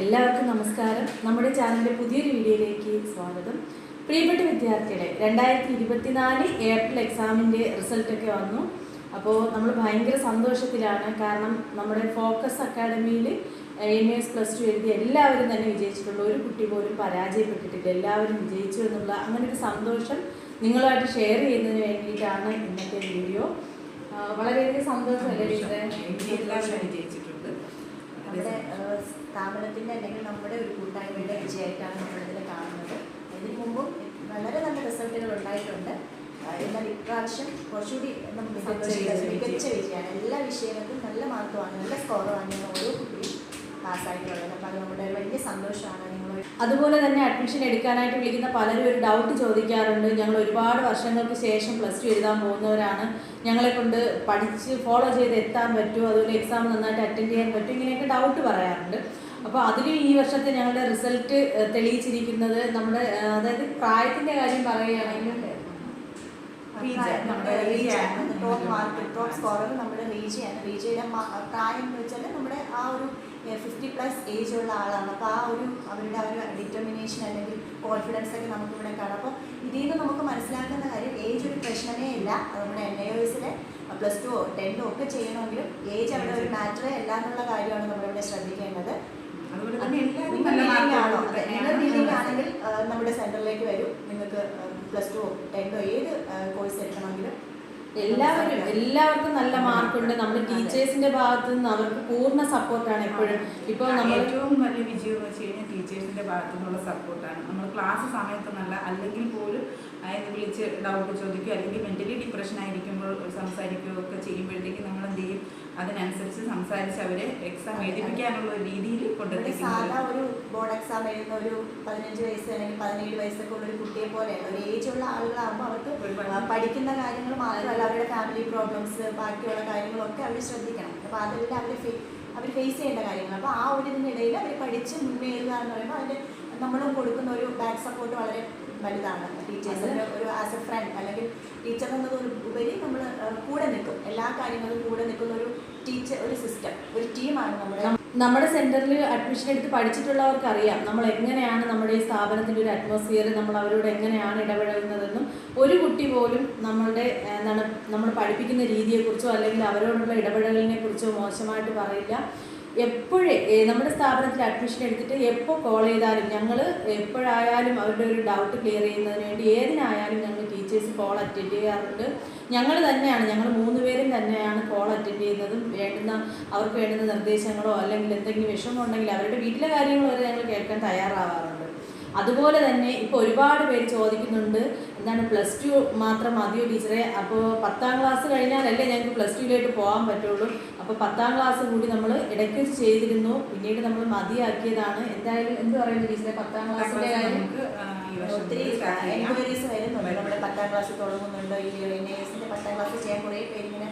എല്ലാവർക്കും നമസ്കാരം. നമ്മുടെ ചാനലിന്റെ പുതിയൊരു വീഡിയോയിലേക്ക് സ്വാഗതം. പ്രിയപ്പെട്ട വിദ്യാർത്ഥികളെ രണ്ടായിരത്തി ഇരുപത്തിനാല് ഏപ്രിൽ എക്സാമിന്റെ റിസൾട്ടൊക്കെ വന്നു. അപ്പോൾ നമ്മൾ ഭയങ്കര സന്തോഷത്തിലാണ്. കാരണം നമ്മുടെ ഫോക്കസ് അക്കാഡമിയിൽ എം എസ് പ്ലസ് ടു എഴുതി എല്ലാവരും തന്നെ വിജയിച്ചിട്ടുള്ള. ഒരു കുട്ടി പോലും പരാജയപ്പെട്ടിട്ടില്ല. എല്ലാവരും വിജയിച്ചു എന്നുള്ള അങ്ങനെ ഒരു സന്തോഷം നിങ്ങളുമായിട്ട് ഷെയർ ചെയ്യുന്നതിന് വേണ്ടിയിട്ടാണ് ഇന്നത്തെ വീഡിയോ വളരെയധികം സന്തോഷമല്ലേ വിജയിച്ചിട്ടുണ്ട്. നമ്മുടെ സ്ഥാപനത്തിന്റെ അല്ലെങ്കിൽ നമ്മുടെ ഒരു കൂട്ടായ്മയുടെ വിജയമായിട്ടാണ് നമ്മളിതിൽ കാണുന്നത്. ഇതിനു മുമ്പും വളരെ നല്ല റിസൾട്ടുകൾ ഉണ്ടായിട്ടുണ്ട്. എന്നാൽ ഇപ്രാവശ്യം കുറച്ചുകൂടി നമുക്ക് മികച്ച വിജയമാണ്. എല്ലാ വിഷയങ്ങൾക്കും നല്ല മാർക്ക് വാങ്ങി നല്ല സ്കോർ വാങ്ങിയ ഓരോ കുട്ടിയും പാസ്സായിട്ടുള്ളത്. അപ്പോൾ അത് നമ്മുടെ ഒരു വലിയ സന്തോഷമാണ് നിങ്ങൾ അതുപോലെ തന്നെ അഡ്മിഷൻ എടുക്കാനായിട്ട് വിളിക്കുന്ന പലരും ഒരു ഡൗട്ട് ചോദിക്കാറുണ്ട്. ഞങ്ങൾ ഒരുപാട് വർഷങ്ങൾക്ക് ശേഷം പ്ലസ് ടു എഴുതാൻ പോകുന്നവരാണ്. ഞങ്ങളെ കൊണ്ട് പഠിച്ച് ഫോളോ ചെയ്ത് എത്താൻ പറ്റുമോ? അതുപോലെ എക്സാം നന്നായിട്ട് അറ്റൻഡ് ചെയ്യാൻ പറ്റും ഇങ്ങനെയൊക്കെ ഡൗട്ട് പറയാറുണ്ട്. അപ്പോൾ അതിലും ഈ വർഷത്തെ ഞങ്ങളുടെ റിസൾട്ട് തെളിയിച്ചിരിക്കുന്നത് നമ്മുടെ അതായത് പ്രായത്തിന്റെ കാര്യം പറയുകയാണെങ്കിൽ നമ്മുടെ. ടോപ്പ് മാർക്ക് ടോപ്പ് സ്കോറർ നമ്മുടെ റീജിയാണ് റീജിയുടെ പ്രായം എന്ന് വെച്ചാൽ നമ്മുടെ ആ ഒരു ഫിഫ്റ്റി പ്ലസ് ഏജ് ഉള്ള ആളാണ്. അപ്പോൾ ആ ഒരു അവരുടെ ആ ഒരു ഡിറ്റർമിനേഷൻ അല്ലെങ്കിൽ കോൺഫിഡൻസ് ഒക്കെ നമുക്കിവിടെ കാണാം. അപ്പോൾ ഇതിൽ നിന്ന് നമുക്ക് മനസ്സിലാക്കുന്ന കാര്യം ഏജ് ഒരു പ്രശ്നമേ ഇല്ല. നമ്മുടെ എൻ ഐ ഒസിലെ പ്ലസ് ടു ടെൻത്തോ ഒക്കെ ചെയ്യണമെങ്കിലും ഏജ് അവിടെ ഒരു മാറ്ററേ അല്ല എന്നുള്ള കാര്യമാണ് നമ്മളിവിടെ ശ്രദ്ധിക്കേണ്ടത്. ആണോ? ആണെങ്കിൽ നമ്മുടെ സെന്ററിലേക്ക് വരും. നിങ്ങൾക്ക് പ്ലസ് ടു ടെൻത്തോ ഏത് കോഴ്സ് എടുക്കണമെങ്കിലും എല്ലാവരും എല്ലാവർക്കും നല്ല മാർക്കുണ്ട്. നമ്മുടെ ടീച്ചേഴ്സിന്റെ ഭാഗത്തു നിന്ന് അവർക്ക് പൂർണ സപ്പോർട്ടാണ് എപ്പോഴും. ഇപ്പോൾ നമ്മൾ ഏറ്റവും വലിയ വിജയം എന്ന് വെച്ച് കഴിഞ്ഞാൽ ടീച്ചേഴ്സിന്റെ ഭാഗത്തു നിന്നുള്ള സപ്പോർട്ടാണ്. നമ്മൾ ക്ലാസ് സമയത്ത് നല്ല അല്ലെങ്കിൽ പോലും അയാൾക്ക് വിളിച്ച് ഡൗട്ട് ചോദിക്കുകയോ അല്ലെങ്കിൽ മെന്റലി ഡിപ്രഷൻ ആയിരിക്കുമ്പോൾ സംസാരിക്കുകയോ ഒക്കെ ചെയ്യുമ്പോഴത്തേക്ക് നമ്മൾ എന്ത് ചെയ്യും? അതിനനുസരിച്ച് സംസാരിച്ച് അവരെ എക്സാം എഴുതിപ്പിക്കാനുള്ള ഒരു രീതിയിൽ കൊണ്ടെത്തിക്കുന്നത് സാധാ ഒരു ബോർഡ് എക്സാം എഴുതുന്ന ഒരു പതിനഞ്ച് വയസ്സ് അല്ലെങ്കിൽ പതിനേഴ് വയസ്സൊക്കെ ഉള്ള ഒരു കുട്ടിയെ പോലെ ഒരു ഏജ് ഉള്ള ആളുകളാകുമ്പോൾ അവർക്ക് പഠിക്കുന്ന കാര്യങ്ങൾ മാത്രമല്ല അവരുടെ ഫാമിലി പ്രോബ്ലംസ് ബാക്കിയുള്ള കാര്യങ്ങളൊക്കെ അവർ ശ്രദ്ധിക്കണം. അപ്പോൾ അതെല്ലാം അവർ അവർ ഫേസ് ചെയ്യേണ്ട കാര്യങ്ങൾ. അപ്പോൾ ആ ഒരു ഇതിനിടയിൽ അവർ പഠിച്ച് മുന്നേറുക എന്ന് പറയുമ്പോൾ അതിന്റെ നമ്മളും കൊടുക്കുന്ന ഒരു ബാക്ക് സപ്പോർട്ട് വളരെ വലുതാണ്. ടീച്ചേഴ്സിന്റെ ഒരു ആസ് എ ഫ്രണ്ട് അല്ലെങ്കിൽ ടീച്ചർ എന്നതൊരു ഉപരി നമ്മൾ കൂടെ നിൽക്കും. എല്ലാ കാര്യങ്ങളും കൂടെ നിൽക്കുന്ന ഒരു ടീച്ചർ ഒരു സിസ്റ്റം ഒരു ടീമാണ് നമ്മുടെ നമ്മുടെ സെന്ററിൽ അഡ്മിഷൻ എടുത്ത് പഠിച്ചിട്ടുള്ളവർക്ക് അറിയാം നമ്മൾ എങ്ങനെയാണ് നമ്മുടെ ഈ സ്ഥാപനത്തിന്റെ ഒരു അറ്റ്മോസ്ഫിയർ നമ്മൾ അവരോട് എങ്ങനെയാണ് ഇടപഴകുന്നതെന്നും ഒരു കുട്ടി പോലും നമ്മളുടെ എന്താണ് നമ്മൾ പഠിപ്പിക്കുന്ന രീതിയെക്കുറിച്ചോ അല്ലെങ്കിൽ അവരോടുള്ള ഇടപെടലിനെ കുറിച്ചോ മോശമായിട്ട് പറയില്ല. എപ്പോഴേ നമ്മുടെ സ്ഥാപനത്തിൽ അഡ്മിഷൻ എടുത്തിട്ട് എപ്പോൾ കോൾ ചെയ്താലും ഞങ്ങൾ എപ്പോഴായാലും അവരുടെ ഒരു ഡൗട്ട് ക്ലിയർ ചെയ്യുന്നതിന് വേണ്ടി ഏതിനായാലും ഞങ്ങൾ ടീച്ചേഴ്സ് കോൾ അറ്റൻഡ് ചെയ്യാറുണ്ട്. ഞങ്ങൾ തന്നെയാണ് ഞങ്ങൾ മൂന്ന് പേരും തന്നെയാണ് കോൾ അറ്റൻഡ് ചെയ്യുന്നതും വേണ്ടുന്ന അവർക്ക് വേണ്ടുന്ന നിർദ്ദേശങ്ങളോ അല്ലെങ്കിൽ എന്തെങ്കിലും വിഷമം ഉണ്ടെങ്കിൽ അവരുടെ വീട്ടിലെ കാര്യങ്ങളോ വരെ ഞങ്ങൾ കേൾക്കാൻ തയ്യാറാവാറുണ്ട്. അതുപോലെ തന്നെ ഇപ്പോൾ ഒരുപാട് പേര് ചോദിക്കുന്നുണ്ട് എന്താണ് പ്ലസ് ടു മാത്രം മതിയോ ടീച്ചറെ? അപ്പോൾ പത്താം ക്ലാസ് കഴിഞ്ഞാലല്ലേ ഞങ്ങൾക്ക് പ്ലസ് ടുവിലേക്ക് പോകാൻ പറ്റുള്ളൂ. അപ്പോൾ പത്താം ക്ലാസ് കൂടി നമ്മൾ ഇടയ്ക്ക് ചെയ്തിരുന്നു. പിന്നീട് നമ്മൾ മതിയാക്കിയതാണ്. എന്തായാലും എന്ത് പറയുന്നു ടീച്ചറെ? പത്താം ക്ലാസ്സിന്റെ കാര്യം ഒത്തിരി. എൻക്വയറീസ് വരുന്നുണ്ട് നമ്മുടെ പത്താം ക്ലാസ് തുടങ്ങുന്നുണ്ട്. ഈ എൻ എസിന്റെ പത്താം ക്ലാസ് ചെയ്യാൻ കുറേ പേര് ഇങ്ങനെ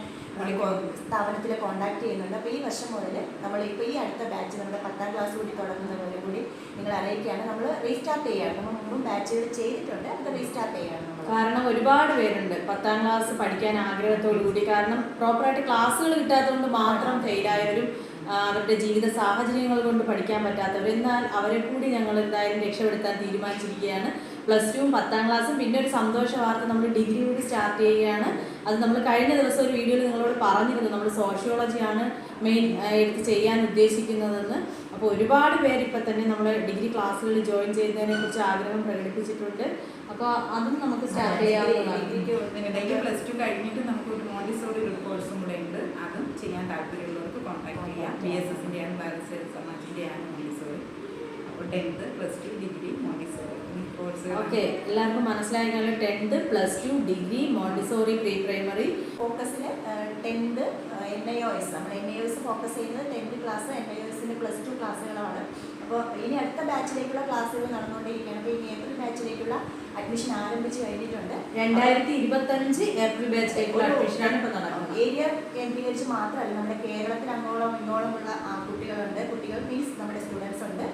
സ്ഥാപനത്തിൽ കോൺടാക്ട് ചെയ്യുന്നുണ്ട്. അപ്പോൾ ഈ വർഷം മുതൽ നമ്മൾ ഇപ്പോൾ ഈ അടുത്ത ബാച്ച് നമ്മുടെ പത്താം ക്ലാസ് കൂടി തുടങ്ങുന്നവരെ കൂടി നിങ്ങൾ അറിയിക്കുകയാണ്. നമ്മൾ റീസ്റ്റാർട്ട് ചെയ്യുകയാണ് നമ്മൾ മുമ്പും ബാച്ചുകൾ ചെയ്തിട്ടുണ്ട്. അത് റീസ്റ്റാർട്ട് ചെയ്യണം കാരണം ഒരുപാട് പേരുണ്ട്. പത്താം ക്ലാസ് പഠിക്കാൻ ആഗ്രഹത്തോടു കൂടി. കാരണം പ്രോപ്പറായിട്ട് ക്ലാസ്സുകൾ കിട്ടാത്തതുകൊണ്ട് മാത്രം ഫെയിലായവരും അവരുടെ ജീവിത സാഹചര്യങ്ങൾ കൊണ്ട് പഠിക്കാൻ പറ്റാത്തവർ എന്നാൽ അവരെ കൂടി ഞങ്ങൾ എന്തായാലും രക്ഷപ്പെടുത്താൻ തീരുമാനിച്ചിരിക്കുകയാണ്. പ്ലസ് ടുവും പത്താം ക്ലാസ്സും. പിന്നെ ഒരു സന്തോഷ വാർത്ത നമ്മൾ ഡിഗ്രി കൂടി സ്റ്റാർട്ട് ചെയ്യുകയാണ്. അത് നമ്മൾ കഴിഞ്ഞ ദിവസം ഒരു വീഡിയോയിൽ നിങ്ങളോട് പറഞ്ഞിരുന്നു. നമ്മൾ സോഷ്യോളജിയാണ് മെയിൻ എടുത്ത് ചെയ്യാൻ ഉദ്ദേശിക്കുന്നതെന്ന്. അപ്പോൾ ഒരുപാട് പേര് ഇപ്പം തന്നെ നമ്മൾ ഡിഗ്രി ക്ലാസ്സുകളിൽ ജോയിൻ ചെയ്യുന്നതിനെ കുറിച്ച് ആഗ്രഹം പ്രകടിപ്പിച്ചിട്ടുണ്ട്. അപ്പോൾ അതും നമുക്ക് സ്റ്റാർട്ട് ചെയ്യാവുന്നതാണ്. ഡിഗ്രിക്ക് പ്ലസ് ടു കഴിഞ്ഞിട്ട് നമുക്ക് ഒരു മോണ്ടിസോറി ഒരു കോഴ്സും കൂടെ ഉണ്ട്. അതും ചെയ്യാൻ താല്പര്യമുള്ളവർക്ക് കോൺടാക്ട് ചെയ്യാം. ബി എസ് എസിന്റെ ആണ് ബാലൻസ് സമാജിന്റെ ആണ് മോണ്ടിസോറി അപ്പോൾ tenth plus two degree Montessori okay എല്ലാവർക്കും മനസ്സിലായി കാണും tenth plus two degree Montessori pre primary ഫോക്കസിൽ tenth N I O S നമ്മൾ N I O S focus ചെയ്യുന്നത് tenth class N I O എസിന്റെ പ്ലസ് ടു ക്ലാസ്സുകളാണ് അപ്പോൾ ഇനി അടുത്ത ബാച്ചിലേക്കുള്ള ക്ലാസ്സുകൾ നടന്നുകൊണ്ടിരിക്കുകയാണ്. അപ്പോൾ ഇനി ഏപ്രിൽ ബാച്ചിലേക്കുള്ള അഡ്മിഷൻ ആരംഭിച്ച് കഴിഞ്ഞിട്ടുണ്ട്? രണ്ടായിരത്തി ഇരുപത്തഞ്ച് ഏപ്രിൽ ബാച്ചിലേക്കുള്ള അഡ്മിഷനാണ് ഇപ്പോൾ നടക്കുന്നത്. ഏരിയ കേന്ദ്രീകരിച്ച് മാത്രമല്ല നമ്മുടെ കേരളത്തിൽ അങ്ങോളം ഇങ്ങോളമുള്ള കുട്ടികളുണ്ട്. കുട്ടികൾ മീൻസ് നമ്മുടെ സ്റ്റുഡൻസ് ഉണ്ട്.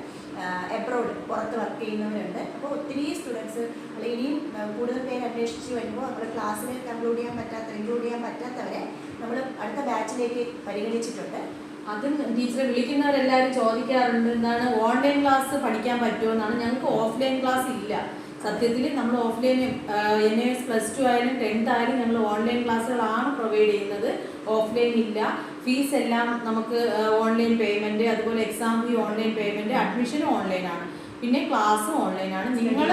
എബ്രോഡ് പുറത്ത് വർക്ക് ചെയ്യുന്നവരുണ്ട്. അപ്പോൾ ഒത്തിരി സ്റ്റുഡൻസ് അല്ലെങ്കിൽ ഇനിയും കൂടുതൽ പേര് അന്വേഷിച്ച് വരുമ്പോൾ നമ്മുടെ ക്ലാസ്സിൽ കൺക്ലൂഡ് ചെയ്യാൻ പറ്റാത്ത ഇൻക്ലൂഡ് ചെയ്യാൻ പറ്റാത്തവരെ നമ്മൾ അടുത്ത ബാച്ചിലേക്ക് പരിഗണിച്ചിട്ടുണ്ട്. അതും ടീച്ചറെ വിളിക്കുന്നവരെല്ലാവരും ചോദിക്കാറുണ്ട് എന്താണ് ഓൺലൈൻ ക്ലാസ് പഠിക്കാൻ പറ്റുമോ എന്നാണ്. ഞങ്ങൾക്ക് ഓഫ്ലൈൻ ക്ലാസ് ഇല്ല. സത്യത്തിൽ നമ്മൾ offline N S plus two ആയാലും ടെൻത്ത് ആയാലും ഞങ്ങൾ ഓൺലൈൻ ക്ലാസ്സുകളാണ് പ്രൊവൈഡ് ചെയ്യുന്നത്. ഓഫ്ലൈൻ ഇല്ല. ഫീസ് എല്ലാം നമുക്ക് ഓൺലൈൻ പേയ്മെന്റ് അതുപോലെ എക്സാം ഫീ ഓൺലൈൻ പേയ്മെന്റ് അഡ്മിഷനും ഓൺലൈനാണ് പിന്നെ ക്ലാസ്സും ഓൺലൈനാണ് നിങ്ങൾ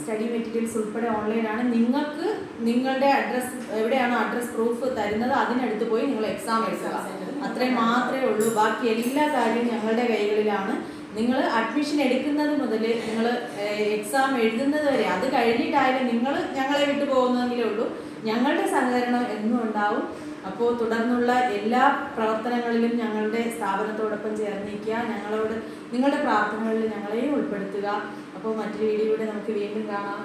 സ്റ്റഡി മെറ്റീരിയൽസ് ഉൾപ്പെടെ ഓൺലൈനാണ് നിങ്ങൾക്ക് നിങ്ങളുടെ അഡ്രസ് എവിടെയാണോ അഡ്രസ് പ്രൂഫ് തരുന്നത് അതിനടുത്ത് പോയി നിങ്ങൾ എക്സാം എഴുതുക. അത്രയും മാത്രമേ ഉള്ളൂ. ബാക്കി എല്ലാ കാര്യവും ഞങ്ങളുടെ കൈകളിലാണ്. നിങ്ങൾ അഡ്മിഷൻ എടുക്കുന്നത് മുതൽ നിങ്ങൾ എക്സാം എഴുതുന്നത് വരെ അത് കഴിഞ്ഞിട്ടായാലും നിങ്ങൾ ഞങ്ങളെ വിട്ടു പോകുന്നതെങ്കിലേ ഉള്ളൂ. ഞങ്ങളുടെ സഹകരണം എന്നും ഉണ്ടാവും. അപ്പോൾ തുടർന്നുള്ള എല്ലാ പ്രവർത്തനങ്ങളിലും ഞങ്ങളുടെ സ്ഥാപനത്തോടൊപ്പം ചേർന്നിരിക്കുക. ഞങ്ങളോട് നിങ്ങളുടെ പ്രാർത്ഥനകളിൽ ഞങ്ങളെയും ഉൾപ്പെടുത്തുക. അപ്പോൾ മറ്റൊരു വീഡിയോയിലൂടെ നമുക്ക് വീണ്ടും കാണാം.